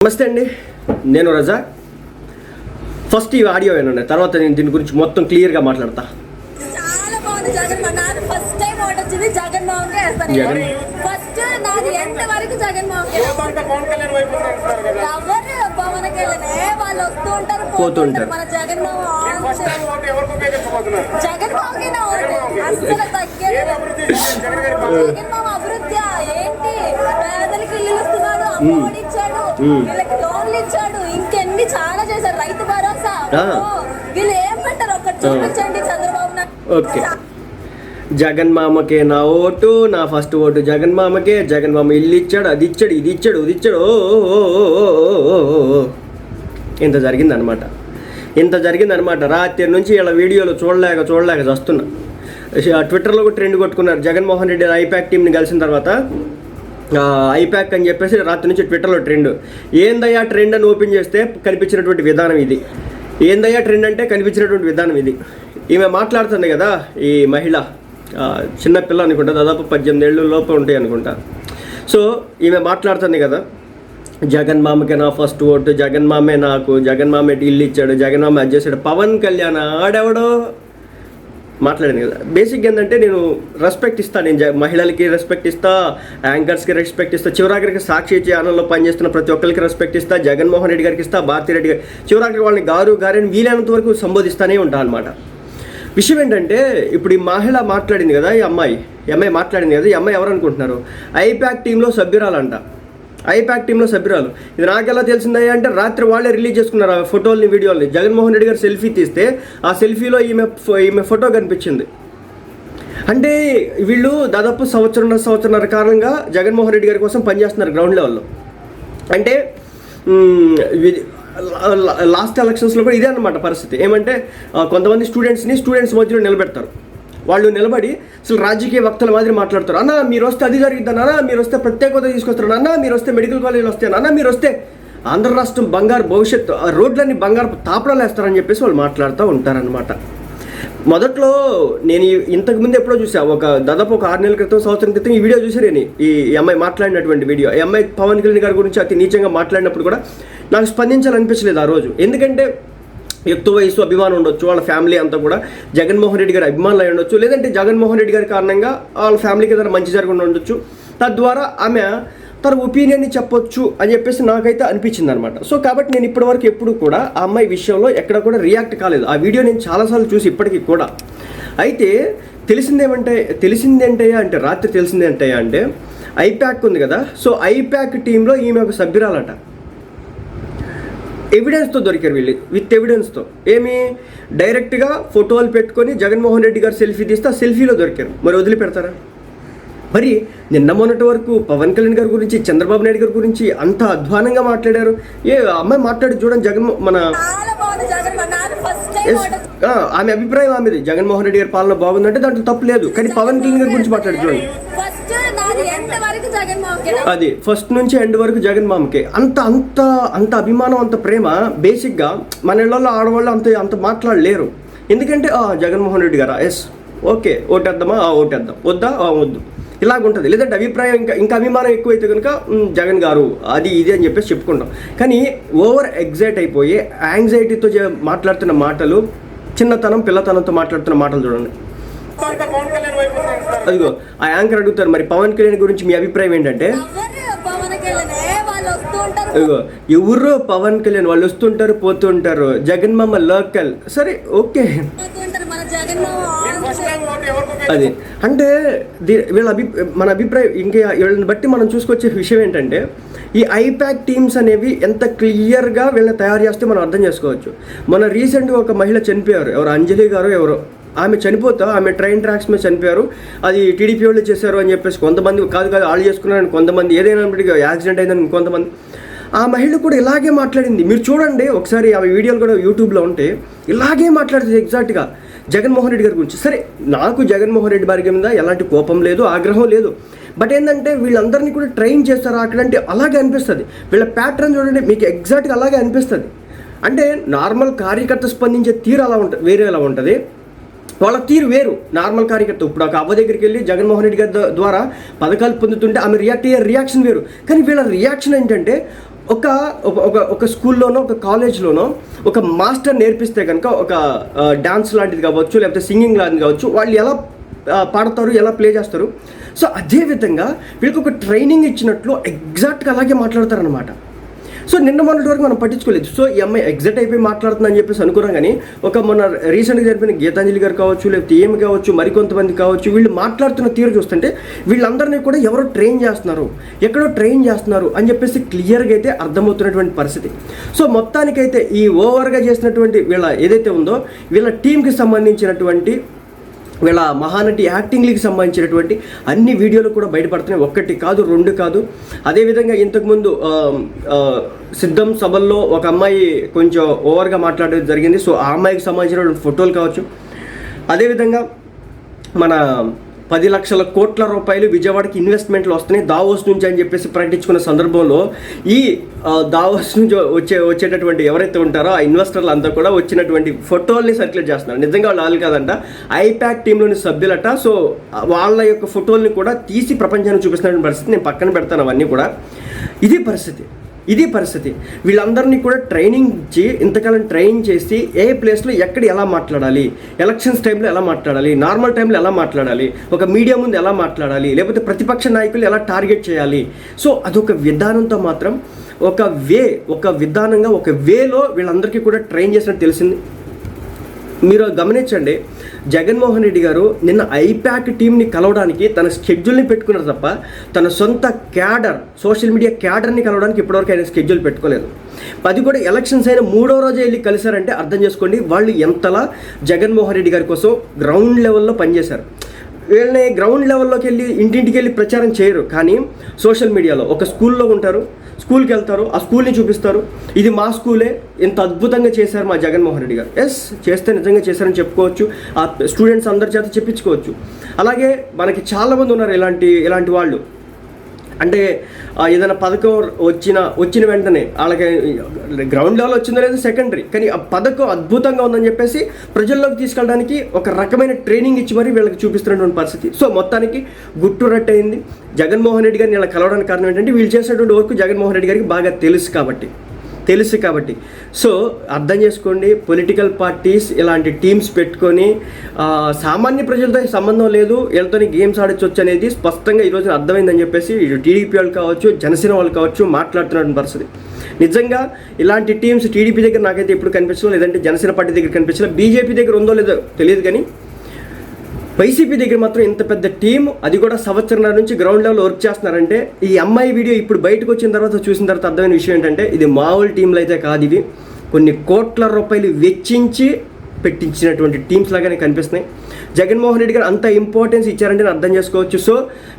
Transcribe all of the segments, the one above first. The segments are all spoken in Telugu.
నమస్తే అండి నేను రజా. ఫస్ట్ ఈ ఆడియో వినండి తర్వాత నేను దీని గురించి మొత్తం క్లియర్గా మాట్లాడతా. చాలా బాగుంది జగన్ నాది ఫస్ట్ టైం ఓట్ వచ్చింది జగన్ మోహన్ కే వేస్తాను జగన్. ఫస్ట్ నాది ఎంత వరకు జగన్ మోహన్ కే? ఏమంటే పవన్ కళ్యాణ్ వైపు అంటున్నారు కదా ఎవరు పవన్ కళ్యాణ్? వాళ్ళు వస్తూ ఉంటారు పోతూ పోతూ ఉంటారు. ఉంటారు. మన జగన్ మోహన్ జగన్ మోహన్ కే నా ఓటు అస్సలు తగ్గేది ఏం అభివృద్ధి? చేశారు జగన్ గారి జగన్ మోహన్ అభివృద్ధి ఏంటి? పేదలకి ఇల్లు ఇస్తున్నాడు ఇచ్చాడు వీళ్ళకి లోన్లు ఇచ్చాడు. ఇంకెన్ని చాలా చేశారు. రైతు భరోసా. వీళ్ళు ఏం పెట్టారు? ఒక్కటి చూపించండి చంద్రబాబు నాయుడు ఓకే. జగన్ మామకే నా ఓటు నా ఫస్ట్ ఓటు జగన్ మామకే జగన్ మామ ఇల్లు ఇచ్చాడు అది ఇచ్చాడు ఇది ఇచ్చాడు ఇది ఇచ్చాడు. ఇంత జరిగిందనమాట ఇంత జరిగిందనమాట రాత్రి నుంచి ఇలా వీడియోలు చూడలేక చూడలేక వస్తున్నా ట్విట్టర్లో కూడా ట్రెండ్ కొట్టుకున్నారు. జగన్మోహన్ రెడ్డి ఐపాక్ టీంని కలిసిన తర్వాత ఐప్యాక్ ఐపాక్ అని చెప్పేసి రాత్రి నుంచి ట్విట్టర్లో ట్రెండ్. ఏందయ్యా ట్రెండ్ అని ఓపెన్ చేస్తే కనిపించినటువంటి విధానం ఇది. ఏందయ్యా ట్రెండ్ అంటే కనిపించినటువంటి విధానం ఇది. ఈమె మాట్లాడుతుంది కదా ఈ మహిళ. చిన్న పిల్ల అనుకుంటా దాదాపు పద్దెనిమిది ఏళ్ళు లోపు ఉంటాయి అనుకుంటా. సో ఈమె మాట్లాడుతుంది కదా జగన్ మామకే నా ఫస్ట్ ఓటు జగన్ మామే నాకు జగన్ మామే ఇల్లు ఇచ్చాడు జగన్ మామ అది చేశాడు. పవన్ కళ్యాణ్ ఆడెవడో మాట్లాడింది కదా బేసిక్ ఏంటంటే నేను రెస్పెక్ట్ ఇస్తాను నేను మహిళలకి రెస్పెక్ట్ ఇస్తా యాంకర్స్కి రెస్పెక్ట్ ఇస్తా చివరాఖరికి సాక్షి ఛానల్లో పనిచేస్తున్న ప్రతి ఒక్కరికి రెస్పెక్ట్ ఇస్తా జగన్మోహన్ రెడ్డి గారికి ఇస్తా భారతీ రెడ్డి గారి చివరాఖరికి వాళ్ళని గారు గారని వీలైనంత వరకు సంబోధిస్తానే ఉంటాను అనమాట విషయం ఏంటంటే ఇప్పుడు ఈ మహిళ మాట్లాడింది కదా ఈ అమ్మాయి. ఈ అమ్మాయి మాట్లాడింది కదా ఈ అమ్మాయి ఎవరు అనుకుంటున్నారు? ఐపాక్ టీంలో సభ్యురాలంట. ఐపాక్ టీంలో సభ్యురాలు. ఇది నాకెలా తెలిసిందయ్యా అంటే రాత్రి వాళ్ళే రిలీజ్ చేసుకున్నారు ఆ ఫోటోల్ని వీడియోల్ని. జగన్మోహన్ రెడ్డి గారు సెల్ఫీ తీస్తే ఆ సెల్ఫీలో ఈమె ఈమె ఫోటో కనిపించింది. అంటే వీళ్ళు దాదాపు సంవత్సరం సంవత్సరంన్నర కారణంగా జగన్మోహన్ రెడ్డి గారి కోసం పనిచేస్తున్నారు గ్రౌండ్ లెవెల్లో. అంటే లాస్ట్ ఎలక్షన్స్లో కూడా ఇదే అన్నమాట పరిస్థితి. ఏమంటే కొంతమంది స్టూడెంట్స్ని స్టూడెంట్స్ మధ్యలో నిలబెడతారు. వాళ్ళు నిలబడి అసలు రాజకీయ వక్తల మాదిరి మాట్లాడతారు. అన్న మీరు వస్తే అది జరిగిద్దాను అన్న మీరు వస్తే ప్రత్యేక హోదా తీసుకొస్తారు అన్న మీరు వస్తే మెడికల్ కాలేజీలు వస్తాను అన్న మీరు వస్తే ఆంధ్ర రాష్ట్రం బంగారు భవిష్యత్తు ఆ రోడ్లన్నీ బంగారు తాపడాలు వేస్తారని చెప్పేసి వాళ్ళు మాట్లాడుతూ ఉంటారనమాట మొదట్లో నేను ఇంతకుముందు ఇంతకు ముందు ఎప్పుడో చూసా ఒక దాదాపు ఒక ఆరు నెలల క్రితం సంవత్సరం క్రితం ఈ వీడియో చూసారు నేను ఈ ఈ అమ్మాయి మాట్లాడినటువంటి వీడియో. ఈ అమ్మాయి పవన్ కళ్యాణ్ గారి గురించి అతి నీచంగా మాట్లాడినప్పుడు కూడా నాకు స్పందించాలనిపించలేదు ఆ రోజు. ఎందుకంటే ఎక్కువ వయసు అభిమానం ఉండొచ్చు వాళ్ళ ఫ్యామిలీ అంతా కూడా. జగన్మోహన్ రెడ్డి గారి అభిమానులు అయి ఉండొచ్చు లేదంటే జగన్మోహన్ రెడ్డి గారి కారణంగా వాళ్ళ ఫ్యామిలీకి ఏదైనా మంచి జరగకుండా ఉండొచ్చు. తద్వారా ఆమె తన ఒపీనియన్ని చెప్పొచ్చు అని చెప్పేసి నాకైతే అనిపించింది అనమాట సో కాబట్టి నేను ఇప్పటివరకు ఎప్పుడు కూడా ఆ అమ్మాయి విషయంలో ఎక్కడ కూడా రియాక్ట్ కాలేదు. ఆ వీడియో నేను చాలాసార్లు చూసి ఇప్పటికీ కూడా. అయితే తెలిసిందేమంటే తెలిసిందేంటయ్యా అంటే రాత్రి తెలిసిందేంటయ్యా అంటే ఐప్యాక్ ఉంది కదా. సో ఐప్యాక్ టీంలో ఈమె ఒక సభ్యురాలట. ఎవిడెన్స్తో దొరికారు వీళ్ళు. విత్ ఎవిడెన్స్తో ఏమి? డైరెక్ట్గా ఫోటోలు పెట్టుకొని జగన్మోహన్ రెడ్డి గారు సెల్ఫీ తీస్తే ఆ సెల్ఫీలో దొరికారు. మరి వదిలిపెడతారా? మరి నిన్న మొన్నటి వరకు పవన్ కళ్యాణ్ గారి గురించి చంద్రబాబు నాయుడు గారి గురించి అంత అధ్వానంగా మాట్లాడారు. ఏ అమ్మాయి మాట్లాడి చూడండి జగన్ మన ఆమె అభిప్రాయం ఆమెది. జగన్మోహన్ రెడ్డి గారి పాలన బాగుందంటే దాంట్లో తప్పు లేదు. కానీ పవన్ కళ్యాణ్ గారి గురించి మాట్లాడి చూడండి. అది ఫస్ట్ నుంచి ఎండ్ వరకు జగన్ మామకే అంత అంత అంత అభిమానం అంత ప్రేమ బేసిక్గా మన ఇళ్ళలో ఆడవాళ్ళు అంత అంత మాట్లాడలేరు. ఎందుకంటే ఆ, జగన్మోహన్ రెడ్డి గారా? ఎస్ ఓకే ఓటేద్దామా? ఆ, ఓటేద్దాం. వద్దా? ఆ, వద్దు. ఇలాగుంటుంది. లేదంటే అభిప్రాయం ఇంకా ఇంకా అభిమానం ఎక్కువైతే కనుక "ఉమ్, జగన్ గారు అది ఇది అని చెప్పేసి చెప్పుకుంటాం. కానీ ఓవర్ ఎగ్జైట్ అయిపోయి యాంగ్జైటీతో మాట్లాడుతున్న మాటలు చిన్నతనం పిల్లతనంతో మాట్లాడుతున్న మాటలు చూడండి ఏమంటే పవన్ కళ్యాణ్ వైపు అంటున్నారు అదిగో ఆ యాంకర్ అడుగుతారు మరి పవన్ కళ్యాణ్ గురించి మీ అభిప్రాయం ఏంటంటే? ఎవరు పవన్ కళ్యాణ్? వాళ్ళు వస్తూ ఉంటారు. ఇదిగో ఎవరు పవన్ కళ్యాణ్ వాళ్ళు వస్తుంటారు పోతుంటారు జగన్ మామ లోకల్. సరే ఓకే. అది. అంటే దీ- వీళ్ళ అభి మన అభిప్రాయం ఇంకా వీళ్ళని బట్టి మనం చూసుకొచ్చే విషయం ఏంటంటే ఈ ఐపాక్ టీమ్స్ అనేవి ఎంత క్లియర్గా వీళ్ళని తయారు చేస్తే మనం అర్థం చేసుకోవచ్చు. మన రీసెంట్గా ఒక మహిళ చనిపోయారు. ఎవరు? అంజలి గారు ఎవరో? ఆమె చనిపోతా ఆమె ట్రైన్ ట్రాక్స్ మీద చనిపోయారు. అది టీడీపీ వాళ్ళు చేశారు అని చెప్పేసి కొంతమంది కాదు కాదు వాళ్ళు చేసుకున్నారని కొంతమంది ఏదైనా యాక్సిడెంట్ అయిందని కొంతమంది. ఆ మహిళ కూడా ఇలాగే మాట్లాడింది. మీరు చూడండి ఒకసారి ఆ వీడియోలు కూడా యూట్యూబ్లో ఉంటే ఇలాగే మాట్లాడుతుంది ఎగ్జాక్ట్గా జగన్మోహన్ రెడ్డి గారి గురించి. సరే నాకు జగన్మోహన్ రెడ్డి గారి మీద ఎలాంటి కోపం లేదు ఆగ్రహం లేదు. బట్ ఏంటంటే వీళ్ళందరినీ కూడా ట్రైన్ చేస్తారు అక్కడంటే అలాగే అనిపిస్తుంది. వీళ్ళ ప్యాటర్న్ చూడండి మీకు ఎగ్జాక్ట్గా అలాగే అనిపిస్తుంది. అంటే నార్మల్ కార్యకర్త స్పందించే తీరు అలా ఉంటుంది వేరే అలా ఉంటుంది. వాళ్ళ తీరు వేరు. నార్మల్ కార్యకర్త ఇప్పుడు ఒక అవ్వ దగ్గరికి వెళ్ళి జగన్మోహన్ రెడ్డి గారి ద్వారా పథకాలు పొందుతుంటే ఆమె రియాక్ట్ అయ్యే రియాక్షన్ వేరు. కానీ వీళ్ళ రియాక్షన్ ఏంటంటే ఒక ఒక- ఒక స్కూల్లోనో ఒక కాలేజ్లోనో ఒక మాస్టర్ నేర్పిస్తే కనుక ఒక డాన్స్ లాంటిది కావచ్చు లేకపోతే సింగింగ్ లాంటిది కావచ్చు వాళ్ళు ఎలా పాడతారు ఎలా ప్లే చేస్తారు. సో అదేవిధంగా వీళ్ళకి ఒక ట్రైనింగ్ ఇచ్చినట్లు ఎగ్జాక్ట్గా అలాగే మాట్లాడతారనమాట సో నిన్న మొన్నటి వరకు మనం పట్టించుకోలేదు. సో ఈ అమ్మాయి ఎగ్జాక్ట్ అయిపోయి మాట్లాడుతుందని చెప్పేసి అనుకున్నాం కానీ ఒక మన రీసెంట్గా జరిపిన గీతాంజలి గారు కావచ్చు లేకపోతే ఏమి కావచ్చు మరికొంతమంది కావచ్చు వీళ్ళు మాట్లాడుతున్న తీరు చూస్తుంటే వీళ్ళందరినీ కూడా ఎవరో ట్రైన్ చేస్తున్నారు ఎక్కడో ట్రైన్ చేస్తున్నారు అని చెప్పేసి క్లియర్గా అయితే అర్థమవుతున్నటువంటి పరిస్థితి. సో మొత్తానికైతే ఈ ఓవర్గా చేసినటువంటి వీళ్ళ ఏదైతే ఉందో వీళ్ళ టీంకి సంబంధించినటువంటి వీళ్ళ మహానటి యాక్టింగ్లకి సంబంధించినటువంటి అన్ని వీడియోలు కూడా బయటపడుతున్నాయి. ఒక్కటి కాదు రెండు కాదు. అదేవిధంగా ఇంతకుముందు సిద్ధం సభల్లో ఒక అమ్మాయి కొంచెం ఓవర్గా మాట్లాడడం జరిగింది. సో ఆ అమ్మాయికి సంబంధించినటువంటి ఫోటోలు కావచ్చు. అదేవిధంగా మన పది లక్షల కోట్ల రూపాయలు విజయవాడకి ఇన్వెస్ట్మెంట్లు వస్తున్నాయి. దావోస్ నుంచి అని చెప్పేసి ప్రకటించుకున్న సందర్భంలో ఈ దావోస్ నుంచి వచ్చే వచ్చేటటువంటి ఎవరైతే ఉంటారో ఆ ఇన్వెస్టర్లు అంతా కూడా వచ్చినటువంటి ఫోటోల్ని సర్క్యులేట్ చేస్తున్నారు. నిజంగా వాళ్ళు వాళ్ళు కాదంట. ఐపాక్ టీంలోని సభ్యులట. సో వాళ్ళ యొక్క ఫోటోల్ని కూడా తీసి ప్రపంచానికి చూపిస్తున్న పరిస్థితి నేను పక్కన పెడతాను అవన్నీ కూడా. ఇది పరిస్థితి. ఇది పరిస్థితి. వీళ్ళందరినీ కూడా ట్రైనింగ్ ఇచ్చి ఇంతకాలం ట్రైన్ చేసి ఏ ప్లేస్లో ఎక్కడ ఎలా మాట్లాడాలి ఎలక్షన్స్ టైంలో ఎలా మాట్లాడాలి నార్మల్ టైంలో ఎలా మాట్లాడాలి ఒక మీడియా ముందు ఎలా మాట్లాడాలి లేకపోతే ప్రతిపక్ష నాయకులు ఎలా టార్గెట్ చేయాలి. సో అదొక విధానంతో మాత్రం ఒక వే ఒక విధానంగా ఒక వేలో వీళ్ళందరికీ కూడా ట్రైన్ చేసినట్టు తెలిసింది. మీరు గమనించండి జగన్మోహన్ రెడ్డి గారు నిన్న ఐపాక్ టీంని కలవడానికి తన స్కెడ్యూల్ని పెట్టుకున్నారు తప్ప తన సొంత క్యాడర్ సోషల్ మీడియా క్యాడర్ని కలవడానికి ఇప్పటివరకు ఆయన స్కెడ్యూల్ పెట్టుకోలేదు. అది కూడా ఎలక్షన్స్ అయిన మూడో రోజే వెళ్ళి కలిశారంటే అర్థం చేసుకోండి వాళ్ళు ఎంతలా జగన్మోహన్ రెడ్డి గారి కోసం గ్రౌండ్ లెవెల్లో పనిచేశారు. వీళ్ళని గ్రౌండ్ లెవెల్లోకి వెళ్ళి ఇంటింటికి వెళ్ళి ప్రచారం చేయరు కానీ సోషల్ మీడియాలో ఒక స్కూల్లో ఉంటారు స్కూల్కి వెళ్తారు ఆ స్కూల్ని చూపిస్తారు. ఇది మా స్కూలే. ఇంత అద్భుతంగా చేశారు మా జగన్మోహన్ రెడ్డి గారు. ఎస్ చేస్తే నిజంగా చేశారని చెప్పుకోవచ్చు. ఆ స్టూడెంట్స్ అందరి చేత చెప్పించుకోవచ్చు. అలాగే మనకి చాలామంది ఉన్నారు ఇలాంటి ఇలాంటి వాళ్ళు. అంటే ఏదైనా పథకం వచ్చిన వచ్చిన వెంటనే వాళ్ళకి గ్రౌండ్ లెవెల్ వచ్చిందో లేదో సెకండరీ కానీ ఆ పథకం అద్భుతంగా ఉందని చెప్పేసి ప్రజల్లోకి తీసుకెళ్ళడానికి ఒక రకమైన ట్రైనింగ్ ఇచ్చి మరీ వీళ్ళకి చూపిస్తున్నటువంటి పరిస్థితి. సో మొత్తానికి గుట్టు రట్టయింది. జగన్మోహన్ రెడ్డి గారిని ఇలా కలవడానికి కారణం ఏంటంటే వీళ్ళు చేసినటువంటి వర్క్ జగన్మోహన్ రెడ్డి గారికి బాగా తెలుసు కాబట్టి. తెలుసు కాబట్టి. సో అర్థం చేసుకోండి పొలిటికల్ పార్టీస్ ఇలాంటి టీమ్స్ పెట్టుకొని సామాన్య ప్రజలతో సంబంధం లేదు వీళ్ళతో గేమ్స్ ఆడొచ్చు అనేది స్పష్టంగా ఈరోజు అర్థమైందని చెప్పేసి ఇటు టీడీపీ వాళ్ళు కావచ్చు జనసేన వాళ్ళు కావచ్చు మాట్లాడుతున్నటువంటి పరిస్థితి. నిజంగా ఇలాంటి టీమ్స్ టీడీపీ దగ్గర నాకైతే ఎప్పుడు కనిపించలేదు లేదంటే జనసేన పార్టీ దగ్గర కనిపించలేదు బీజేపీ దగ్గర ఉందో లేదో తెలియదు కానీ వైసీపీ దగ్గర మాత్రం ఇంత పెద్ద టీం అది కూడా సంవత్సరాల నుంచి గ్రౌండ్ లెవెల్ వర్క్ చేస్తున్నారంటే ఈ అమ్మాయి వీడియో ఇప్పుడు బయటకు వచ్చిన తర్వాత చూసిన తర్వాత అర్థమైన విషయం ఏంటంటే ఇది మామూలు టీంలు అయితే కాదు ఇవి. కొన్ని కోట్ల రూపాయలు వెచ్చించి పెట్టించినటువంటి టీమ్స్ లాగానే కనిపిస్తున్నాయి. జగన్మోహన్ రెడ్డి గారు అంత ఇంపార్టెన్స్ ఇచ్చారంటే నేను అర్థం చేసుకోవచ్చు. సో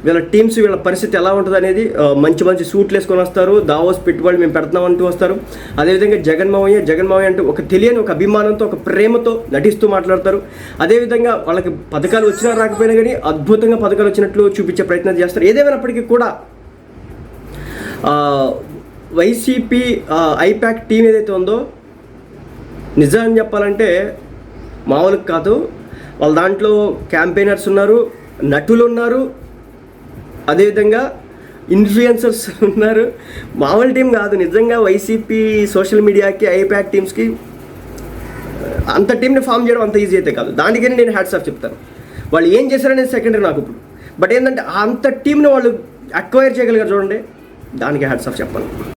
వీళ్ళ టీమ్స్ వీళ్ళ పరిస్థితి ఎలా ఉంటుంది అనేది మంచి మంచి సూట్లు వేసుకొని వస్తారు. దావోస్ పెట్టుబడి మేము పెడతాం అంటూ వస్తారు. అదేవిధంగా జగన్మోహయ్య జగన్మోహయ్య అంటూ ఒక తెలియని ఒక అభిమానంతో ఒక ప్రేమతో నటిస్తూ మాట్లాడతారు. అదేవిధంగా వాళ్ళకి పథకాలు వచ్చినా రాకపోయినా కానీ అద్భుతంగా పథకాలు వచ్చినట్లు చూపించే ప్రయత్నం చేస్తారు. ఏదేమైనప్పటికీ కూడా వైసీపీ ఐప్యాక్ టీం ఏదైతే ఉందో నిజం చెప్పాలంటే మామూలుగా కాదు. వాళ్ళ దాంట్లో క్యాంపెయినర్స్ ఉన్నారు నటులు ఉన్నారు. అదేవిధంగా ఇన్ఫ్లుయెన్సర్స్ ఉన్నారు. మామూలు టీం కాదు నిజంగా వైసీపీ సోషల్ మీడియాకి ఐప్యాక్ టీమ్స్కి అంత టీంని ఫామ్ చేయడం అంత ఈజీ అయితే కాదు. దానికని నేను హ్యాట్స్ ఆఫ్ చెప్తాను. వాళ్ళు ఏం చేశారనేది సెకండరీ నాకు ఇప్పుడు. బట్ ఏంటంటే అంత టీంని వాళ్ళు అక్వైర్ చేయగలిగారు చూడండి. దానికి హ్యాట్స్ ఆఫ్ చెప్పాను.